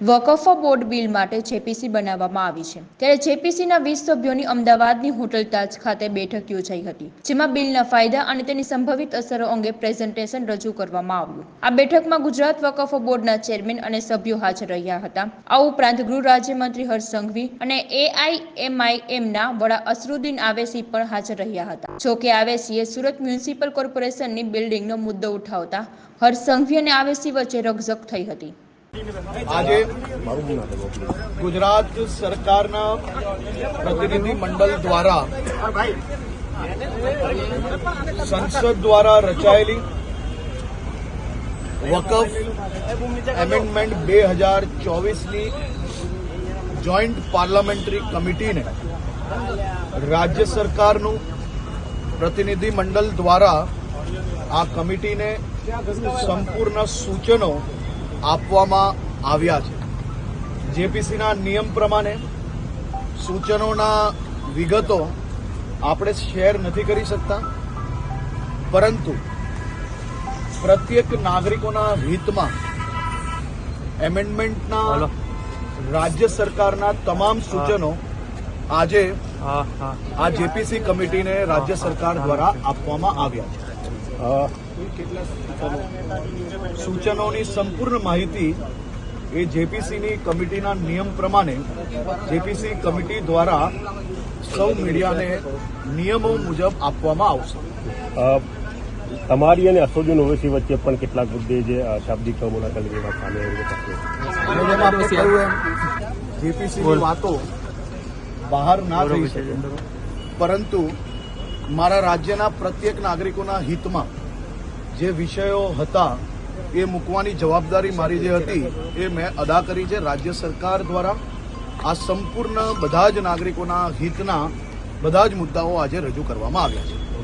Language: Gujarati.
વકફ બોર્ડ બિલ માટે જેપીસી બનાવવામાં આવી છે. ત્યારે જેપીસીના વીસ સભ્યોની અમદાવાદની હોટલ તાજ ખાતે બેઠક યોજાઈ હતી, જેમાં બિલના ફાયદા અને તેની સંભવિત અસરો અંગે પ્રેઝન્ટેશન રજૂ કરવામાં આવ્યું. આ બેઠકમાં ગુજરાત વકફ બોર્ડના ચેરમેન અને સભ્યો હાજર રહ્યા હતા. આ ઉપરાંત ગૃહ રાજ્યમંત્રી હર્ષ સંઘવી અને એઆઈએમઆઈએમના વડા અસરુદ્દીન આવેસી પણ હાજર રહ્યા હતા. જો કે આવેસીએ સુરત મ્યુનિસિપલ કોર્પોરેશનની બિલ્ડિંગનો મુદ્દો ઉઠાવતા હર્ષ સંઘવી અને આવેસી વચ્ચે રકઝક થઈ હતી. આજે ગુજરાત સરકારના પ્રતિનિધિ મંડળ દ્વારા સંસદ દ્વારા રચાયેલી વકફ એમેન્ડમેન્ટ બે હજાર ચોવીસની જોઈન્ટ પાર્લામેન્ટરી કમિટીને રાજ્ય સરકારનું પ્રતિનિધિ મંડળ દ્વારા આ કમિટીને સંપૂર્ણ સૂચનો આપવામાં આવ્યા છે. જેપીસીના નિયમ પ્રમાણે સૂચનોના વિગતો આપણે શેર નથી કરી શકતા પરંતુ પ્રત્યેક નાગરિકોના હિતમાં એમેન્ડમેન્ટના રાજ્ય સરકારના તમામ સૂચનો આજે આ જેપીસી કમિટીને રાજ્ય સરકાર દ્વારા આપવામાં આવ્યા છે. સૂચનોની સંપૂર્ણ માહિતી એ જેપીસીની કમિટીના નિયમ પ્રમાણે જેપીસી કમિટી દ્વારા સૌ મીડિયાને નિયમો મુજબ આપવામાં આવશે. તમારી અને અસોજન ઓવેસી વચ્ચે પણ કેટલાક મુદ્દે જે શાબ્દિક મુલાકાત લેવા સામે જેપીસીની વાતો બહાર ના થઈ શકે. પરંતુ મારા રાજ્યના પ્રત્યેક નાગરિકોના હિતમાં જે વિષયો હતા એ મૂકવાની જવાબદારી મારી જે હતી એ મેં અદા કરી છે. રાજ્ય સરકાર દ્વારા આ સંપૂર્ણ બધા જ નાગરિકોના હિતના બધા જ મુદ્દાઓ આજે રજૂ કરવામાં આવ્યા છે.